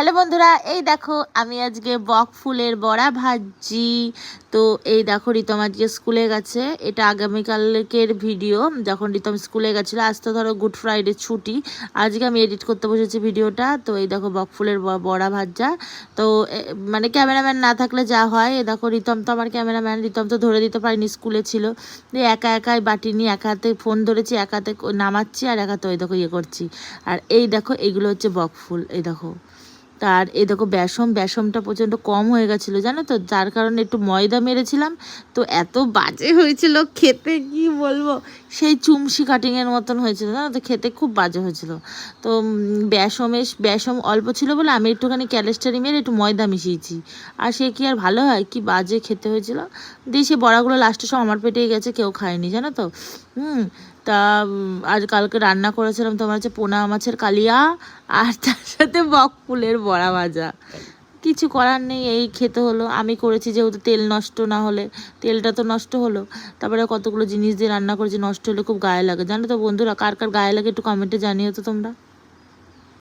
Hello বন্ধুরা, এই দেখো আমি আজকে বক ফুলের বড়া ভাজছি। তো এই দেখো, রিতম আজকে স্কুলে গেছে। এটা আগামীকালকের ভিডিও। যখন রিতম স্কুলে গেছিল, আজ তো ধরো গুড ফ্রাইডে ছুটি। আজকে আমি এডিট করতে বসেছি ভিডিওটা। তো এই দেখো বক ফুলের বড়া ভাজা। তো মানে ক্যামেরাম্যান না থাকলে যা হয়। এই দেখো, রিতম তো আমার ক্যামেরাম্যান। রিতম তো ধরে দিতে পারিনি স্কুলে ছিল। দিয়ে একা একাই বাটি নিয়ে একা হাতে ফোন ধরেছি, একা হাতে নামাচ্ছি আর একা হাতে ওই দেখো ইয়ে করছি। আর এই দেখো এইগুলো হচ্ছে বক ফুল। এই দেখো। তার এ দেখো বেসম বেসমটা প্রচণ্ড কম হয়ে গেছিল জানো তো? যার কারণে একটু ময়দা মেরেছিলাম। তো এত বাজে হয়েছিল খেতে কি বলব? সেই চুমসি কাটিংয়ের মতন হয়েছিল জানো তো? খেতে খুব বাজে হয়েছিল। তো উম, বেসমের বেসম অল্প ছিল বলে আমি একটুখানি ক্যালেস্টারি মেরে একটু ময়দা মিশিয়েছি। আর সে কি আর ভালো হয়? কি বাজে খেতে হয়েছিল? দিয়ে সে বড়াগুলো লাস্টে সব আমার পেটেই গেছে কেউ খায়নি জানো তো? হুম তা আজ কালকে রান্না করেছিলাম তোমার হচ্ছে পোনা মাছের কালিয়া আর তার সাথে বক ফুলের বড়া ভাজা। কিছু করার নেই, এই খেতে হলো। আমি করেছি যেহেতু তেল নষ্ট না হলে, তেলটা তো নষ্ট হলো। তারপরে কতগুলো জিনিস দিয়ে রান্না করেছি, নষ্ট হলে খুব গায়ে লাগে। জানো তো বন্ধুরা, কার কার গায়ে লাগে একটু কমেন্টে জানিও তো তোমরা।